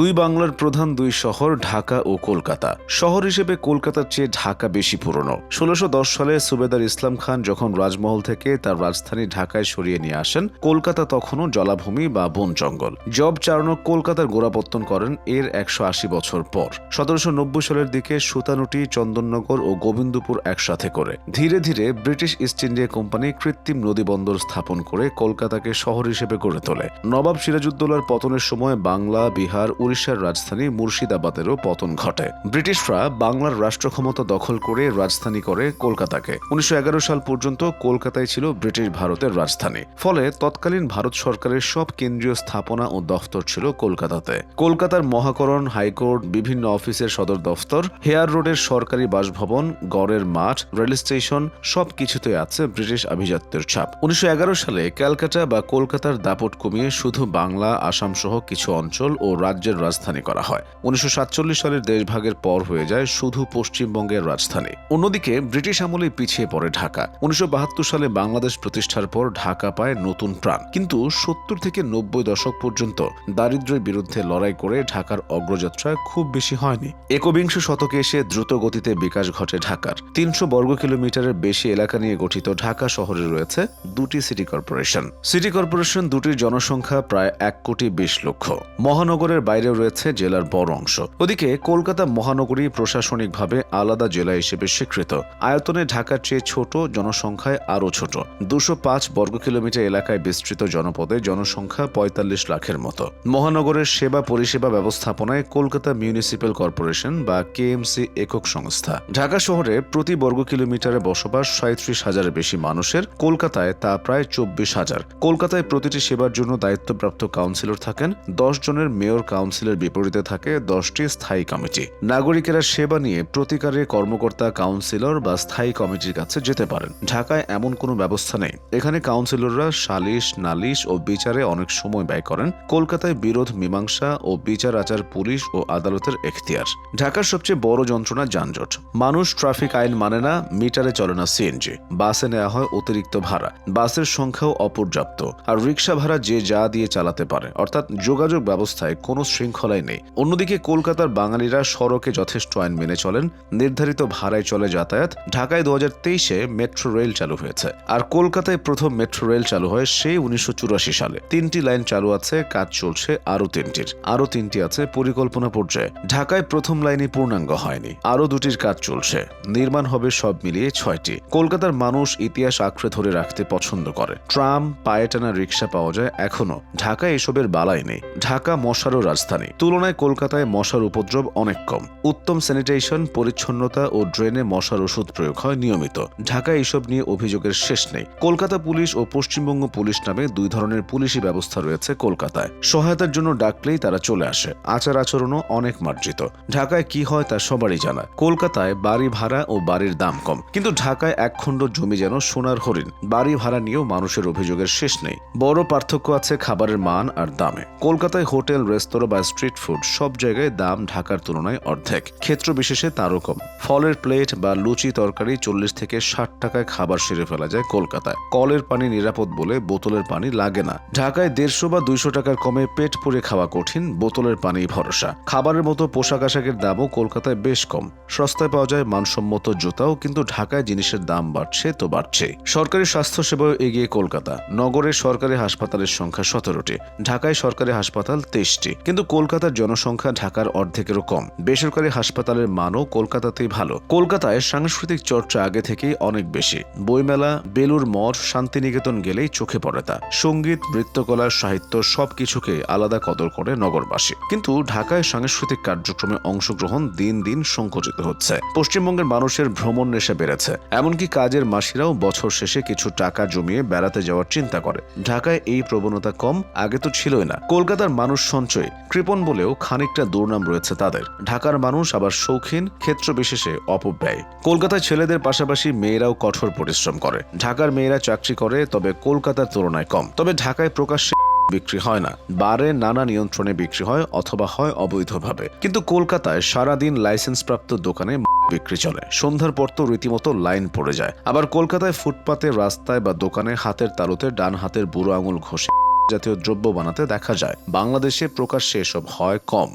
দুই বাংলার প্রধান দুই শহর ঢাকা ও কলকাতা। শহর হিসেবে কলকাতার চেয়ে ঢাকা বেশি পুরনো। ষোলোশো সালে সুবেদার ইসলাম খান যখন রাজমহল থেকে তার রাজধানী ঢাকায় সরিয়ে নিয়ে আসেন, কলকাতা তখনও জলাভূমি বা বন জঙ্গল। জব চারণক কলকাতার গোড়াপত্তন করেন এর একশো আশি বছর পর। সতেরোশো নব্বই সালের দিকে সুতানুটি, চন্দননগর ও গোবিন্দপুর একসাথে করে। ধীরে ধীরে ব্রিটিশ ইস্ট ইন্ডিয়া কোম্পানি কৃত্রিম নদীবন্দর স্থাপন করে কলকাতাকে শহর হিসেবে গড়ে তোলে। নবাব সিরাজউদ্দৌলার পতনের সময় বাংলা, বিহার উড়িষ্যার রাজধানী মুর্শিদাবাদেরও পতন ঘটে। ব্রিটিশরা বাংলার রাষ্ট্র ক্ষমতা দখল করে রাজধানী করে কলকাতাকে। উনিশশো সাল পর্যন্ত কলকাতায় ছিল ব্রিটিশ ভারতের রাজধানী। ফলে তৎকালীন ভারত সরকারের সব কেন্দ্রীয় স্থাপনা ও দফতর ছিল কলকাতাতে। কলকাতার মহাকরণ, হাইকোর্ট, বিভিন্ন অফিসের সদর দফতর, হেয়ার রোডের সরকারি বাসভবন, গড়ের মাঠ, রেল স্টেশন, সব কিছুতে আছে ব্রিটিশ আভিজাত্যের ছাপ। উনিশশো এগারো সালে ক্যালকাটা বা কলকাতার দাপট কমিয়ে শুধু বাংলা আসাম সহ কিছু অঞ্চল ও রাজ্যের রাজধানী করা হয়। উনিশশো সাতচল্লিশ সালের দেশভাগের পর হয়ে যায় শুধু পশ্চিমবঙ্গের রাজধানী। অন্যদিকে ব্রিটিশ আমলে পিছিয়ে পড়ে ঢাকা। উনিশশো সালে বাংলাদেশ প্রতিষ্ঠার পর ঢাকা পায় নতুন প্রাণ। কিন্তু সত্তর থেকে নব্বই দশক পর্যন্ত দারিদ্র্যের বিরুদ্ধে লড়াই করে ঢাকার অগ্রযাত্রা খুব বেশি হয়নি। একবিংশ শতকে এসে দ্রুত গতিতে বিকাশ ঘটে ঢাকার। তিনশো বর্গ কিলোমিটারের বেশি এলাকা নিয়ে গঠিত ঢাকা শহরে রয়েছে দুটি সিটি কর্পোরেশন। সিটি কর্পোরেশন দুটির জনসংখ্যা প্রায় এক কোটি বিশ লক্ষ। মহানগরের বাইরেও রয়েছে জেলার বড় অংশ। ওদিকে কলকাতা মহানগরী প্রশাসনিকভাবে আলাদা জেলা হিসেবে স্বীকৃত। আয়তনে ঢাকার চেয়ে ছোট, জনসংখ্যায় আরও ছোট। দুশো পাঁচ বর্গ কিলোমিটার এলাকায় বিস্তৃত জনপদে জনসংখ্যা পঁয়তাল্লিশ লাখের মতো। মহানগরের সেবা পরিষেবা ব্যবস্থাপনায় কলকাতা মিউনিসিপ্যাল কর্পোরেশন বা কেএমসি একক সংস্থা। ঢাকা শহরে প্রতি বর্গ কিলোমিটারে বসবাস সাঁত্রিশ হাজারের বেশি মানুষের। কলকাতায় তা প্রায় চব্বিশ হাজার। কলকাতায় প্রতিটি সেবার জন্য দায়িত্বপ্রাপ্ত কাউন্সিলর থাকেন। দশ জনের মেয়র কাউন্সিলের বিপরীতে থাকে দশটি স্থায়ী কমিটি। নাগরিকেরা সেবা নিয়ে প্রতিকারে কর্মকর্তা, কাউন্সিলর বা স্থায়ী কমিটির কাছে যেতে পারেন। ঢাকায় এমন কোনো ব্যবস্থা নেই। এখানে কাউন্সিলররা সালিশ, নালিশ ও বিচারে অনেক সময় ব্যয় করেন। কলকাতায় বিরোধ, মীমাংসা ও বিচার আচার পুলিশ ও আদালতের এখতিয়ার। ঢাকার সবচেয়ে বড় যন্ত্রণা যানজট। মানুষ ট্রাফিক আইন মানে না, মিটারে চলে না সিএনজি বাসে নেওয়া হয় অতিরিক্ত ভাড়া। বাসের সংখ্যাও অপর্যাপ্ত। আর রিক্সা ভাড়া যে যা দিয়ে চালাতে পারে। অর্থাৎ যোগাযোগ ব্যবস্থায় কোনো শৃঙ্খলাই নেই। অন্যদিকে কলকাতার বাঙালিরা সড়কে যথেষ্ট আইন মেনে চলেন। নির্ধারিত ভাড়ায় চলে যাতায়াত। ঢাকায় দু হাজার তেইশে মেট্রো রেল চালু হয়েছে। আর কলকাতায় প্রথম মেট্রো রেল চালু হয় সেই উনিশশো সালে। তিনটি লাইন চালু আছে, কাজ চলছে আরও তিনটির। আরও তিনটি আছে পরিকল্পনা পর্যায়ে। ঢাকায় প্রথম লাইনই পূর্ণাঙ্গ হয়নি। আরও দুটির কাজ চলছে। নির্মাণ হবে সব মিলিয়ে ছয়টি। কলকাতার মানুষ ইতিহাস আঁকড়ে ধরে রাখতে পছন্দ করে। ট্রাম, পায়ে টানা রিক্সা পাওয়া যায় এখনও ঢাকায় এসবের বালাই নেই। ঢাকা মশারও রাজধানী। তুলনায় কলকাতায় মশার উপদ্রব অনেক কম। উত্তম স্যানিটেশন, পরিচ্ছন্নতা ও ড্রেনে মশার ওষুধ প্রয়োগ হয় নিয়মিত। ঢাকায় এসব নিয়ে অভিযোগের শেষ নেই। কলকাতা পুলিশ ও পশ্চিমবঙ্গ পুলিশ নামে দুই ধরনের পুলিশি ব্যবস্থা রয়েছে কলকাতায়। সহায়তার জন্য ডাকলেই তারা চলে আসে। আচার আচরণও অনেক মার্জিত। ঢাকায় কি হয় তা সবারই জানা। কলকাতায় বাড়ি ভাড়া ও বাড়ির দাম কম। কিন্তু ঢাকায় এক খণ্ড জমি যেন সোনার হরিণ। বাড়ি ভাড়া নিয়েও মানুষের অভিযোগের শেষ নেই। বড় পার্থক্য আছে খাবারের মান আর দামে। কলকাতায় হোটেল, রেস্তোরাঁ বা স্ট্রিট ফুড সব জায়গায় দাম ঢাকার তুলনায় অর্ধেক। ক্ষেত্র বিশেষে তারও কম। ফলের প্লেট বা লুচি তরকারি চল্লিশ থেকে ষাট টাকায় খাবার সেরে ফেলা যায় কলকাতায়। কলের পানি নিরাপদ বলে বোতলের পানি লাগে না। ঢাকায় দেড়শো বা দুইশো টাকার কমে পেট পুড়ে খাওয়া কঠিন, বোতলের পানি ভরসা। খাবারের মতো পোশাক আশাকের দামও কলকাতায় বেশ কম। সস্তায় পাওয়া যায় মানসম্মত জুতাও, কিন্তু ঢাকায় জিনিসের দাম বাড়ছে তো বাড়ছে। সরকারি স্বাস্থ্য সেবাও এগিয়ে কলকাতা। নগরের সরকারি হাসপাতালের সংখ্যা সতেরোটি। ঢাকায় সরকারি হাসপাতাল তেইশটি। কিন্তু কলকাতার জনসংখ্যা ঢাকার অর্ধেকেরও কম। বেসরকারি হাসপাতালের মানও কলকাতাতেই ভালো। কলকাতায় সাংস্কৃতিক চর্চা আগে থেকেই অনেক বেশি। বইমেলা বেলুর মঠ, শান্তিনিকেতন গেলেই চোখে পড়ে তা। সংগীত, নৃত্যকলা, সাহিত্য সবকিছুকে আলাদা কদর করে নগরবাসী। কিন্তু ঢাকায় সাংস্কৃতিক কার্যক্রমে অংশগ্রহণ দিন দিন সংকুচিত হচ্ছে। পশ্চিমবঙ্গের মানুষের ভ্রমণ নেশা বেড়েছে। এমনকি কাজের মাসিরাও বছর শেষে কিছু টাকা জমিয়ে বেড়াতে যাওয়ার চিন্তা করে। ঢাকায় এই প্রবণতা কম, আগে তো ছিলই না। কলকাতার মানুষ সঞ্চয় কৃপণ বলেও খানিকটা দুর্নাম রয়েছে তাদের। ঢাকার মানুষ আবার শৌখিন, ক্ষেত্র বিশেষে অপব্যয়। কলকাতায় ছেলেদের পাশাপাশি মেয়েরাও কঠোর পরিশ্রম করে। ঢাকার মেয়েরা চাকরি করে, তবে কলকাতার তুলনায় কম। তবে ঢাকায় প্রকাশ্যে বিক্রি হয় না। বারে নানা নিয়ন্ত্রণে বিক্রি হয় অথবা হয় অবৈধভাবে। কিন্তু কলকাতায় সারাদিন লাইসেন্সপ্রাপ্ত দোকানে বিক্রি চলে। সন্ধ্যার পর তো রীতিমতো লাইন পড়ে যায়। আবার কলকাতায় ফুটপাতে, রাস্তায় বা দোকানে হাতের তালুতে ডান হাতের বুড়ো আঙুল ঘষে জাতীয় দ্রব্য বানাতে দেখা যায়। বাংলাদেশে প্রকাশ্যে এসব হয় কম।